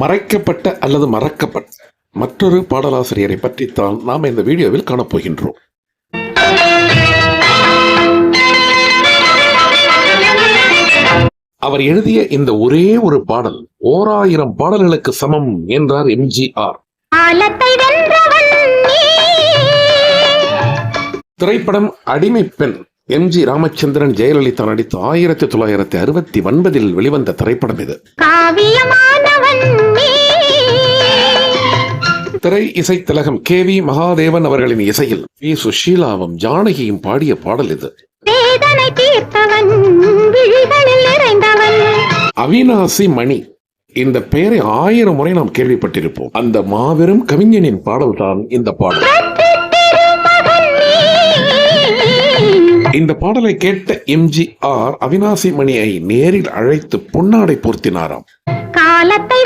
மறைக்கப்பட்ட அல்லது மறக்கப்பட்ட மற்றொரு பாடலாசிரியரை பற்றித்தான் நாம் இந்த வீடியோவில் காணப்போகின்றோம். அவர் எழுதிய இந்த ஒரே ஒரு பாடல் ஓராயிரம் பாடல்களுக்கு சமம் என்றார் எம்ஜிஆர் திரைப்படம் அடிமை பெண் எம்ஜி ராமச்சந்திரன் ஜெயலலிதா நடித்த ஆயிரத்தி தொள்ளாயிரத்தி அறுபத்தி ஒன்பதில் வெளிவந்த திரைப்படம் இது. திரை இசை திலகம் கே வி மகாதேவன் அவர்களின் இசையில் பி சுஷீலாவும் ஜானகியும் பாடிய பாடல் இது. அவினாசி மணி. இந்த பெயரை ஆயிரம் முறை நாம் கேள்விப்பட்டிருப்போம். அந்த மாபெரும் கவிஞனின் பாடல்தான் இந்த பாடல். இந்த பாடலை கேட்ட எம்ஜிஆர் அவினாசி மணியை நேரில் அழைத்து பொன்னாடை போர்த்தினாராம். காலத்தை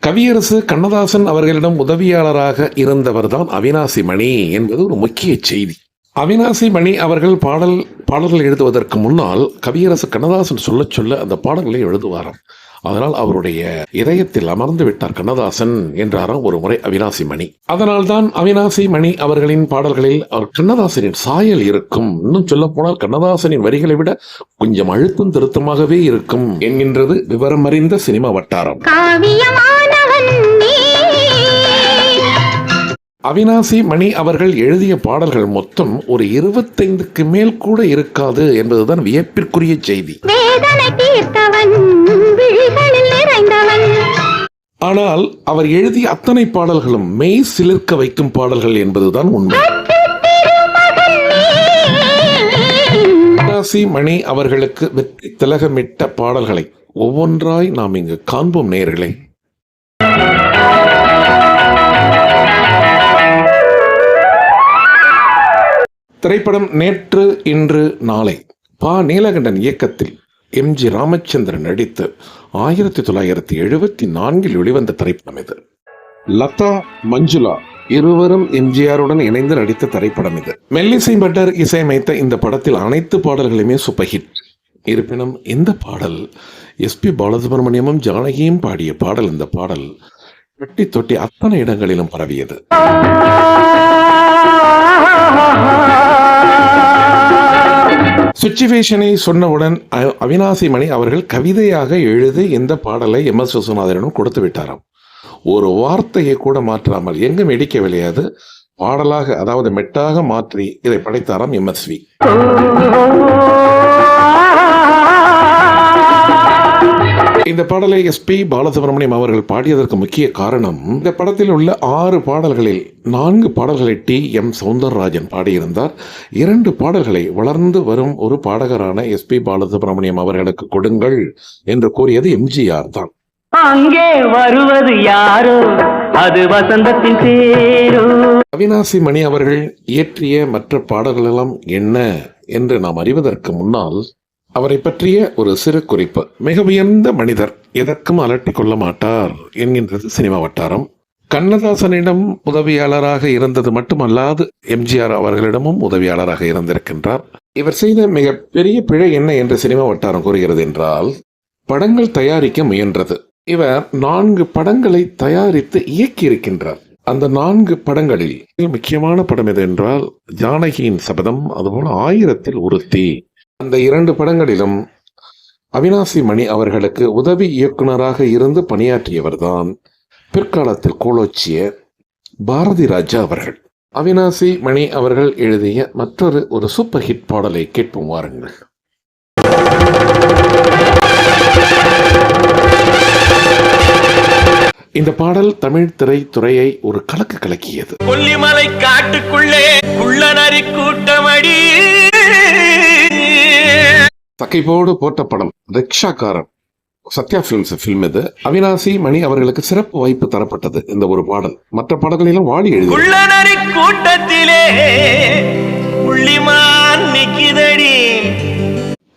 கவியரசு கண்ணதாசன் அவர்களிடம் உதவியாளராக இருந்தவர்தான் அவினாசி மணி என்பது ஒரு முக்கிய செய்தி. அவினாசி மணி அவர்கள் பாடல் பாடல்கள் எழுதுவதற்கு முன்னால் கவியரசு கண்ணதாசன் சொல்லச் சொல்ல அந்த பாடல்களை எழுதுவாராம். அதனால் அவருடைய இதயத்தில் அமர்ந்து விட்டார் கண்ணதாசன் என்றாராம் ஒரு முறை அவினாசி மணி. அதனால்தான் அவினாசி மணி அவர்களின் பாடல்களில் அவர் கண்ணதாசனின் சாயல் இருக்கும். இன்னும் சொல்ல போனால் கண்ணதாசனின் வரிகளை விட கொஞ்சம் அழுத்தம் திருத்தமாகவே இருக்கும் என்கின்றது விவரம் அறிந்த சினிமா வட்டாரம். காவியமானவன் நீ அவினாசி மணி அவர்கள் எழுதிய பாடல்கள் மொத்தம் ஒரு இருபத்தைந்துக்கு மேல் கூட இருக்காது என்பதுதான் வியப்பிற்குரிய செய்தி. ஆனால் அவர் எழுதிய அத்தனை பாடல்களும் மெய் சிலிர்க்க வைக்கும் பாடல்கள் என்பதுதான் உண்மை. அவினாசி மணி அவர்களுக்கு வெற்றி திலகமிட்ட பாடல்களை ஒவ்வொன்றாய் நாம் இங்கு காண்போம் நேயர்களே திரைப்படம் நேற்று இன்று நாளை. பா. நீலகண்டன் இயக்கத்தில் எம். ஜி. ராமச்சந்திரன் நடித்து ஆயிரத்தி தொள்ளாயிரத்தி எழுபத்தி நான்கில் வெளிவந்த திரைப்படம் இது. லதா மஞ்சுளா இருவரும் எம்ஜிஆருடன் இணைந்து நடித்த திரைப்படம் இது. மெல்லிசை பட்டர் இசையமைத்த இந்த படத்தில் அனைத்து பாடல்களுமே சூப்பர் ஹிட் இருப்பினும் இந்த பாடல் எஸ்பி பாலசுப்ரமணியமும் ஜானகியும் பாடிய பாடல் இந்த பாடல் வெட்டி தொட்டி அத்தனை இடங்களிலும் பரவியது. சுச்சுவேஷனை சொன்னவுடன் அவினாசி மணி அவர்கள் கவிதையாக எழுதி இந்த பாடலை எம் எஸ் விஸ்வநாதனிடம் கொடுத்து விட்டாராம். ஒரு வார்த்தையை கூட மாற்றாமல் எங்கும் இடிக்க விளையாது. பாடலாக அதாவது மெட்டாக மாற்றி இதை படைத்தாராம் எம்எஸ்வி இந்த பாடலை எஸ்பி பாலசுப்ரமணியம் அவர்கள் பாடியதற்கு முக்கிய காரணம் இந்த படத்தில் உள்ள ஆறு பாடல்களில் நான்கு பாடல்களை டி எம் சவுந்தரராஜன் பாடியிருந்தார். இரண்டு பாடல்களை வளர்ந்து வரும் ஒரு பாடகரான எஸ்பி பாலசுப்ரமணியம் அவர்களுக்கு கொடுங்கள் என்று கூறியது எம்ஜிஆர் தான். அங்கே வருவது யாரோ? அது வசந்தத்தின் அவினாசி மணி அவர்கள் இயற்றிய மற்ற பாடல்களெல்லாம் என்ன என்று நாம் அறிவதற்கு முன்னால் அவரை பற்றிய ஒரு சிறு குறிப்பு. மிக உயர்ந்த மனிதர் எதற்கும் அலட்டி கொள்ள மாட்டார் என்கின்றது சினிமா வட்டாரம். கண்ணதாசனிடம் உதவியாளராக இருந்தது மட்டுமல்லாது எம்ஜிஆர் அவர்களிடமும் உதவியாளராக இருந்திருக்கின்றார். இவர் செய்த மிக பெரிய பிழை என்ன என்று சினிமா வட்டாரம் கூறுகிறது என்றால் படங்கள் தயாரிக்க முயன்றது. இவர் நான்கு படங்களை தயாரித்து இயக்கியிருக்கின்றார். அந்த நான்கு படங்களில் முக்கியமான படம் எது என்றால் ஜானகியின் சபதம் அதுபோல ஆயிரத்தில் ஒருத்தி. அந்த இரண்டு படங்களிலும் அவினாசி மணி அவர்களுக்கு உதவி இயக்குநராக இருந்து பணியாற்றியவர்தான் பிற்காலத்தில் கோலோச்சிய பாரதி ராஜா அவர்கள். அவினாசி மணி அவர்கள் எழுதிய மற்றொரு ஒரு சூப்பர் ஹிட் பாடலை கேட்போம் வாருங்கள். இந்த பாடல் தமிழ் திரைத்துறையை ஒரு கலக்கு கலக்கியது. கொல்லிமலை காட்டுக்குள்ளே குள்ளநரி கூட்டமடி. சக்கைப்போடு போட்ட படம் ரிக்ஷாக்காரன். சத்யா பிலிம்ஸ் ஃபில்ம் இது. அவினாசி மணி அவர்களுக்கு சிறப்பு வாய்ப்பு தரப்பட்டது இந்த ஒரு பாடல். மற்ற பாடல்களிலும் வாடி எழுதி கூட்டத்திலே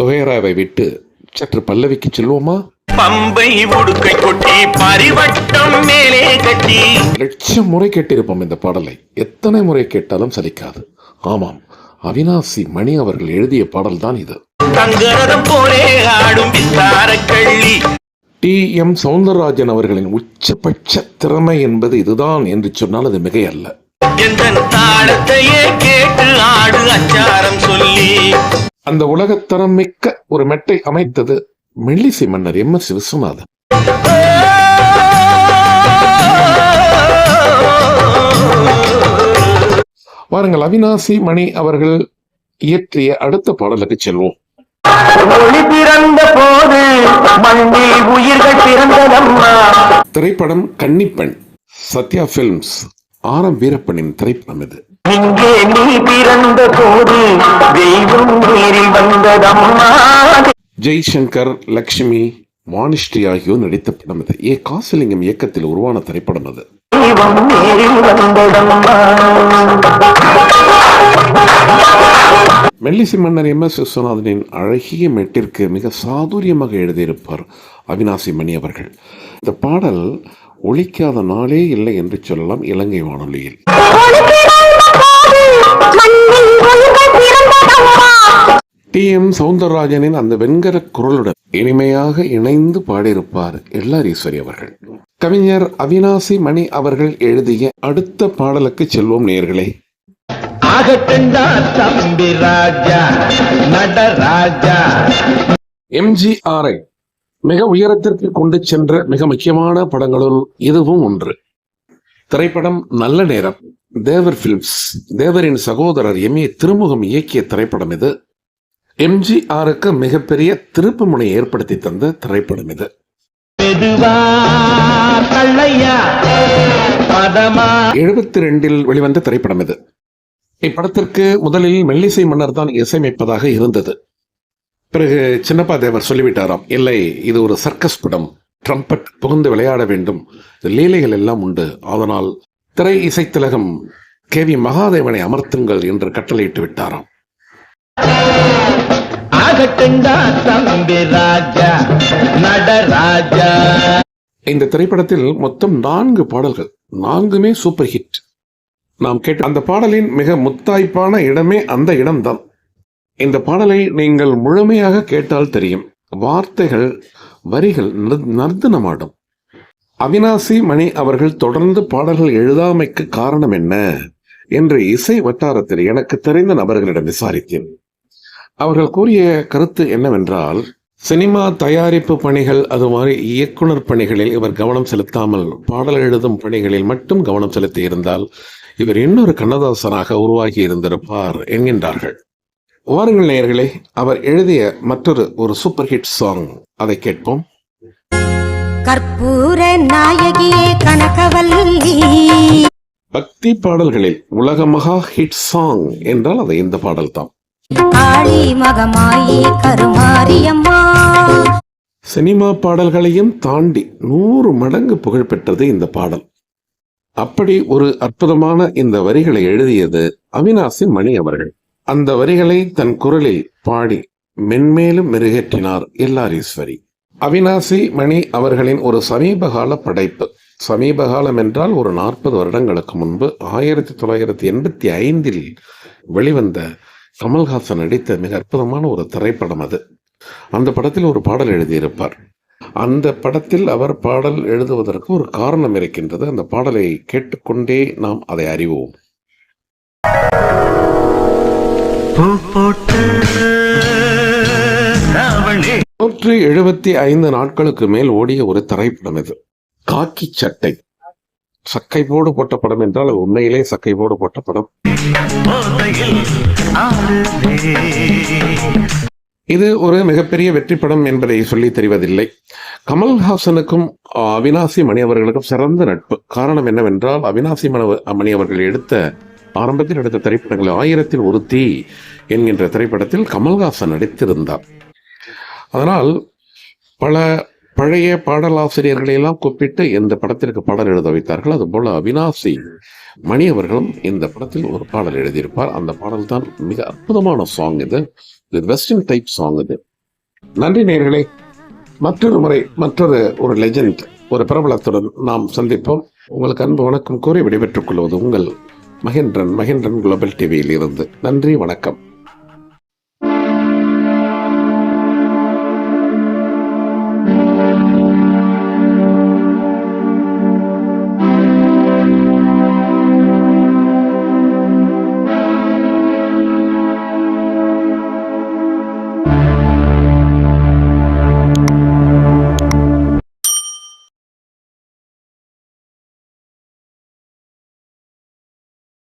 துகையராவை விட்டு சற்று பல்லவிக்கு செல்வோமா? பம்பை உடுக்கை கொட்டி பரிவட்டம் மேலே கட்டி. லட்சம் முறை கேட்டிருப்போம் இந்த பாடலை. எத்தனை முறை கேட்டாலும் சலிக்காது. ஆமாம் அவினாசி மணி அவர்கள் எழுதிய பாடல்தான் இது. தங்கரதம் போலே ஆடும் வித்தார கள்ளி. டி. எம். சவுந்தரராஜன் அவர்களின் உச்சபட்ச திறமை என்பது இதுதான் என்று சொன்னால் அது மிகையல்ல. ஆடு அச்சாரம் சொல்லி. அந்த உலகத்தரம் மிக்க ஒரு மெட்டை அமைத்தது மெல்லிசை மன்னர் எம். எஸ். விஸ்வநாதன். வாருங்கள் அவினாசி மணி அவர்கள் இயற்றிய அடுத்த பாடலுக்கு செல்வோம். ஒளி பிறந்த போது மண்ணில் உயிர்கள் பிறந்ததம்மா. திரைப்படம் Kannippen Sathya films R M வீரப்பனின் திரைப்படம் இது இங்கே நீ பிறந்த போது தெய்வம் நேரில் வந்ததம்மா. ஜெய்சங்கர் லக்ஷ்மி வாணிஸ்ரீ ஆகியோர் நடித்த படம் இது ஏ காசிலிங்கம் இயக்கத்தில் உருவான திரைப்படம் அது மெல்லிசை மன்னர் எம் எஸ் விஸ்வநாதனின் அழகிய மெட்டிற்கு மிக சாதுரியமாக எழுதியிருப்பார் அவினாசி மணி அவர்கள். இந்த பாடல் ஒழிக்காத நாளே இல்லை என்று சொல்லலாம் இலங்கை வானொலியில். டி எம் சவுந்தரராஜனின் அந்த வெண்கல குரலுடன் இனிமையாக இணைந்து பாடியிருப்பார் எல்லாரீஸ்வரி அவர்கள். கவிஞர் அவினாசி மணி அவர்கள் எழுதிய அடுத்த பாடலுக்கு செல்வோம் நேர்களே. ஆகட்டுண்டா தம்பி ராஜா நடராஜா எம்ஜிஆரை மிக உயரத்திற்கு கொண்டு சென்ற மிக முக்கியமான படங்களுள் இதுவும் ஒன்று. திரைப்படம் நல்ல நேரம். தேவர் பிலிம்ஸ் தேவரின் சகோதரர் எம் ஏ திருமுகம் இயக்கிய திரைப்படம் இது. எம்ஜிஆருக்கு மிகப்பெரிய திருப்பு முனை ஏற்படுத்தி தந்த திரைப்படம் இது. எழுபத்தி ரெண்டில் வெளிவந்த திரைப்படம் இது. இப்படத்திற்கு முதலில் மெல்லிசை மன்னர் தான் இசையமைப்பதாக இருந்தது. பிறகு சின்னப்பா தேவர் சொல்லிவிட்டாராம் இல்லை இது ஒரு சர்க்கஸ் படம் ட்ரம்பட் புகுந்து விளையாட வேண்டும் லீலைகள் எல்லாம் உண்டு அதனால் திரை இசைத்திலகம் கே வி மகாதேவனை அமர்த்துங்கள் என்று கட்டளையிட்டு விட்டாராம். இந்த திரைப்படத்தில் மொத்தம் நான்கு பாடல்கள் நான்குமே சூப்பர் ஹிட். நாம் கேட்ட அந்த பாடலின் மிக முத்தாய்ப்பான இடமே அந்த இடம்தான். இந்த பாடலை நீங்கள் முழுமையாக கேட்டால் தெரியும். வார்த்தைகள் வரிகள் நர்- நர்த்தனமாடும். அவினாசி மணி அவர்கள் தொடர்ந்து பாடல்கள் எழுதாமைக்கு காரணம் என்ன என்று இசை வட்டாரத்தில் எனக்கு தெரிந்த நபர்களிடம் விசாரித்தேன். அவர்கள் கூறிய கருத்து என்னவென்றால் சினிமா தயாரிப்பு பணிகள் அது மாதிரி இயக்குனர் பணிகளில் இவர் கவனம் செலுத்தாமல் பாடல் எழுதும் பணிகளில் மட்டும் கவனம் செலுத்தி இருந்தால் இவர் இன்னொரு கண்ணதாசனாக உருவாகி இருந்திருப்பார் என்கின்றார்கள். வாருங்கள் நேயர்களே அவர் எழுதிய மற்றொரு ஒரு சூப்பர் ஹிட் சாங் அதை கேட்போம். கற்பூர நாயகியே கனகவல்லி. பக்தி பாடல்களில் உலக மகா ஹிட் சாங் என்றால் அது இந்த பாடல் தான் சினிமா பாடல்களையும் தாண்டி நூறு மடங்கு புகழ் பெற்றது இந்த பாடல். அப்படி ஒரு அற்புதமான இந்த வரிகளை எழுதியது அவினாசி மணி அவர்கள். அந்த வரிகளை தன் குரலில் பாடி மென்மேலும் மெருகேற்றினார் எல்லாரீஸ்வரி. அவினாசி மணி அவர்களின் ஒரு சமீபகால படைப்பு. சமீபகாலம் என்றால் ஒரு நாற்பது வருடங்களுக்கு முன்பு ஆயிரத்தி தொள்ளாயிரத்தி எண்பத்தி ஐந்தில் வெளிவந்த கமல்ஹாசன் நடித்த மிக அற்புதமான ஒரு திரைப்படம் அது. அந்த படத்தில் ஒரு பாடல் எழுதியிருப்பார். அந்த படத்தில் அவர் பாடல் எழுதுவதற்கு ஒரு காரணம் இருக்கின்றது. அந்த பாடலை கேட்டுக்கொண்டே நாம் அதை அறிவோம். நூற்றி எழுபத்தி ஐந்து நாட்களுக்கு மேல் ஓடிய ஒரு திரைப்படம் இது. காக்கி சட்டை. சக்கை போடு போட்ட படம் என்றால் அது உண்மையிலே சக்கை போடு போட்ட படம். இது ஒரு மிகப்பெரிய வெற்றி படம் என்பதை சொல்லி தெரிவதில்லை. கமல்ஹாசனுக்கும் அவினாசி மணி அவர்களுக்கும் சிறந்த நட்பு. காரணம் என்னவென்றால் அவினாசி மணி அவர்கள் எடுத்த ஆரம்பத்தில் எடுத்த திரைப்படங்கள் ஆயிரத்தில் ஒரு தீ என்கின்ற திரைப்படத்தில் கமல்ஹாசன் நடித்திருந்தார். அதனால் பல பழைய பாடலாசிரியர்களை எல்லாம் கூப்பிட்டு இந்த படத்திற்கு பாடல் எழுத வைத்தார்கள். அதுபோல அவினாசி மணி அவர்களும் இந்த படத்தில் ஒரு பாடல் எழுதியிருப்பார். அந்த பாடல் தான் மிக அற்புதமான சாங் இது. இது வெஸ்டர்ன் டைப் சாங் இது. நன்றி நேர்களே மற்றொரு முறை மற்றொரு ஒரு லெஜண்ட் ஒரு பிரபலத்துடன் நாம் சந்திப்போம். உங்களுக்கு அன்பு வணக்கம் கூறி விடைபெற்றுக் கொள்வது உங்கள் மகேந்திரன் மகேந்திரன் குளோபல் டிவியில் இருந்து நன்றி வணக்கம்.